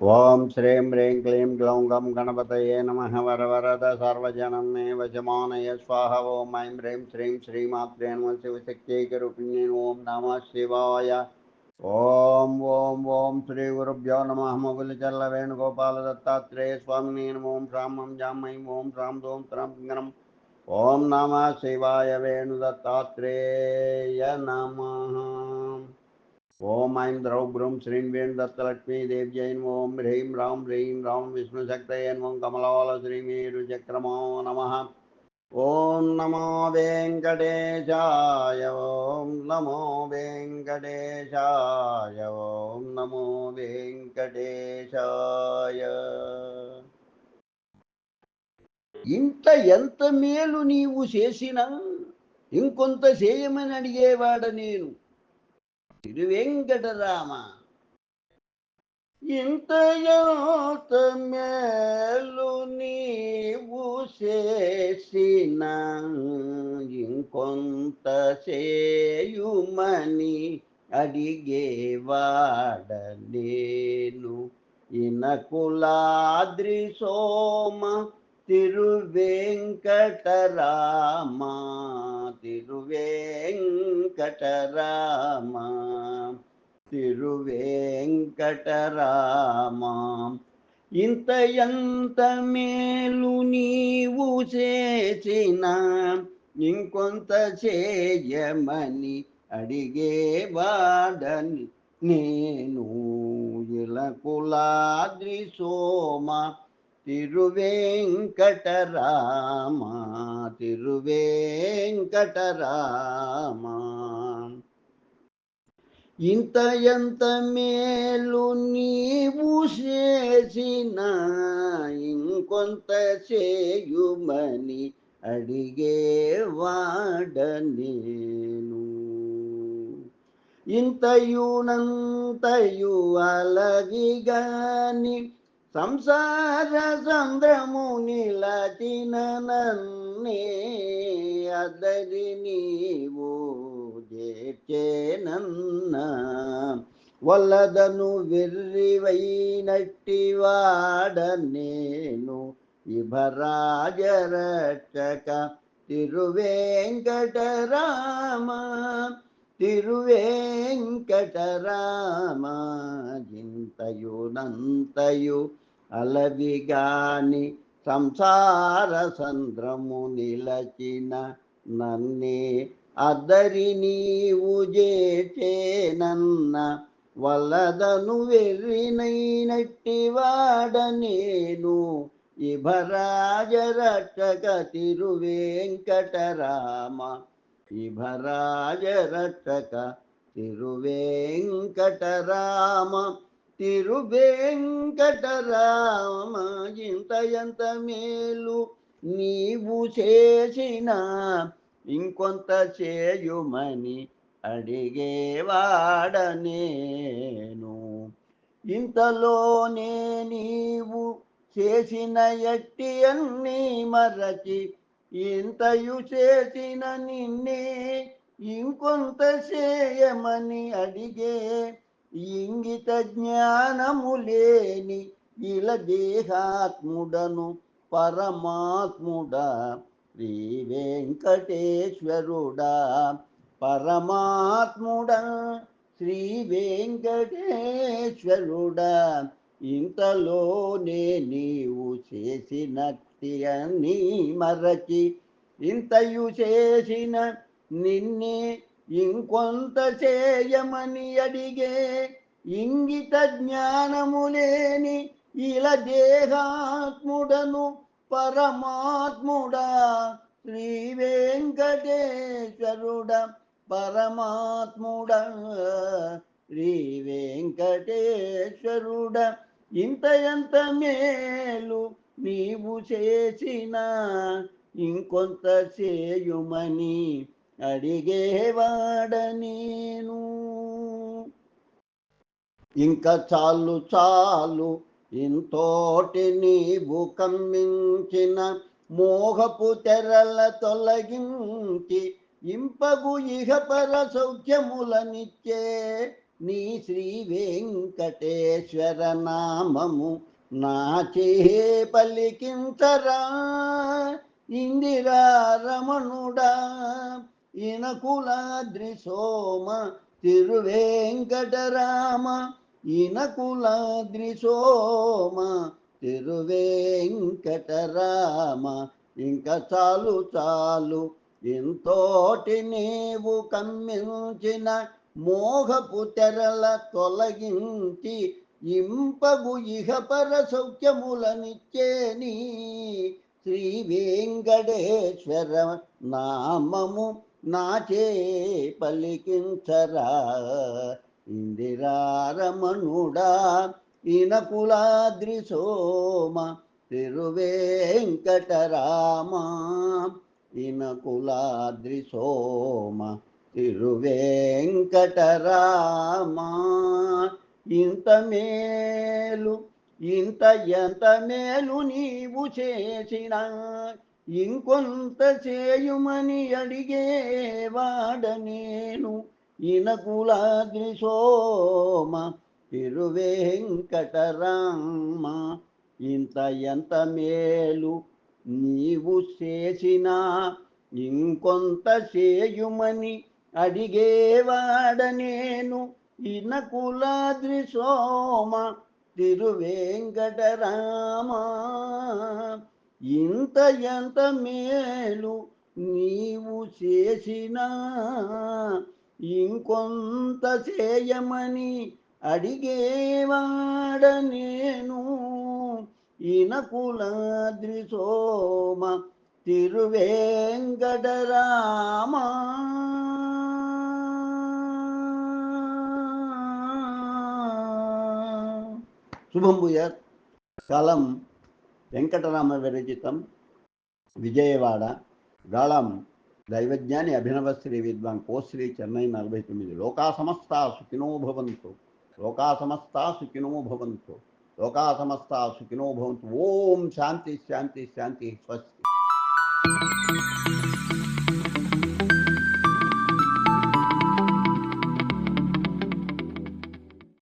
ఓం శ్రీం హ్రీం క్లీం గ్లౌం గం గణపతయే నమ వరవరద సర్వజనమే వజమానయ స్వాహ ఓం ఐం హ్రీం శ్రీం శ్రీమాత్రే నమ శివశక్తైకరూపిణ్యే ఓం నమ శివాయ. ఓం ఓం ఓం శ్రీ గురుభ్యో నమ మొగులిచల్ల వేణుగోపాల దత్తాత్రేయ స్వామిని నమో ఓం శ్రామం జామయం ఓం శ్రాం దోం త్రం గణం ఓం నమ శివాయ వేణుదత్తాత్రేయ నమ. ఓం ఐం ద్రౌ బ్రూం శ్రీం వేణు దత్తలక్ష్మీ దేవ్యైన్ ఓం హ్రీం రాం హ్రీం రాం విష్ణు శక్తయన్ ఓం కమలవాల శ్రీమేరు చక్రమో నమ. ఓం నమో వెంకటేశాయ ఓం నమో వెంకటేశాయ ఓం నమో వెంకటేశాయ. ఇంత ఎంత మేలు నీవు చేసినా ఇంకొంత చేయమని అడిగేవాడ నేను. తిరువెంకటరామ. ఇంత మేలు నీవు చేసిన ఇంకొంత చేయుమని అడిగేవాడలేను ఇనకులాద్రి సోమ తిరువెంకటరామ తిరువెంకటరామ తిరువెంకటరామ. ఇంత ఎంత మేలు నీవు చేసిన ఇంకొంత చేయమని అడిగేవాడని నేను ఇలా కులాద్రి సోమ తిరువేంకటరామ తిరువేంకటరామ. ఇంత ఎంత మేలు నీవు చేసిన ఇంకొంత చేయుమని అడిగేవాడ నేను. ఇంతయునంతయు అలగిగాని సంసార సంద్రము నిలచిన నన్నే అదరి నీవు చేర్చేనన్న వల్లదను వెర్రివైనట్టి వాడ నేను ఇభరాజరక్షక తిరువేంకటరామ తిరువేంకటరామ జింతయునంతయు అలవిగాని సంసార సంద్రము నిలచిన నన్నే అద్దరి నీవు చేచేనన్న వలదను వెర్రినైనట్టి వాడ నేను ఇభరాజరక్షక తిరువేంకటరామ. ఇభరాజరక్షక తిరువేంకటరామ తిరువేంకటరామ. ఇంత ఎంత మేలు నీవు చేసిన ఇంకొంత చేయుమని అడిగేవాడ నేను. ఇంతలోనే నీవు చేసిన ఎట్టి అన్ని మరచి ఇంతయు చేసిన నిన్నే ఇంకొంత చేయమని అడిగే ఇంగిత జ్ఞానము లేని ఇలా దేహాత్ముడను పరమాత్ముడా శ్రీ వెంకటేశ్వరుడా. పరమాత్ముడా శ్రీ వెంకటేశ్వరుడా. ఇంతలోనే నీవు చేసినట్టి అని మరచి ఇంతయు చేసిన నిన్నే ఇంకొంత చేయమని అడిగే ఇంగిత జ్ఞానము లేని ఇలా దేహాత్ముడను పరమాత్ముడా శ్రీ వెంకటేశ్వరుడ పరమాత్ముడ శ్రీ వెంకటేశ్వరుడ. ఇంత ఎంత మేలు నీవు చేసిన ఇంకొంత చేయుమని అడిగేవాడ నేను ఇంకా చాలు చాలు ఇంతోటి నీవు కమ్మించిన మోహపు తెరల తొలగించి ఇంపగు ఇహపర సౌఖ్యములనిచ్చే నీ శ్రీ వెంకటేశ్వర నామము నాచే పలికించరా. ఇందిరా రమణుడా ఇనకులాద్రి సోమ తిరువేంకటరామ ఇనకులాద్రి సోమ తిరువేంకటరామ. ఇంకా చాలు చాలు ఇంతోటి నీవు కమ్మించిన మోహపు తెరల తొలగించి ఇంపగు ఇహపర సౌఖ్యములనిచ్చేని శ్రీ వెంకటేశ్వర నామము. నాచే పలికించరా. ఇందిరారమణుడా ఇనకులాద్రి సోమ తిరువేంకటరామ. ఇనకులాద్రి సోమ తిరువేంకటరామ. ఇంత మేలు ఇంత ఎంత మేలు నీవు చేసిన ఇంకొంత చేయుమని అడిగేవాడ నేను ఇనకులాద్రి సోమ తిరువేంకటరామ. ఇంత ఎంత మేలు నీవు చేసిన ఇంకొంత చేయుమని అడిగేవాడ నేను ఇనకులాద్రి సోమ తిరువేంకటరామ. ఇంత ఎంత మేలు నీవు చేసినా ఇంకొంత చేయమని అడిగేవాడ నేను. ఇనకులాద్రి సోమ తిరువేంకటరామ. శుభం భూయాత్. కలం వెంకటరామ విరచితం విజయవాడ గాళం దైవజ్ఞాని అభినవ శ్రీ విద్వాన్ కోశ్రీ చెన్నై నలభై తొమ్మిది. లోకా సమస్త సుఖినో భవంతు. లోకా సమస్త సుఖినో భవంతు. లోకా సమస్త సుఖినో భవంతు. ఓం శాంతి శాంతి శాంతి స్వస్తి.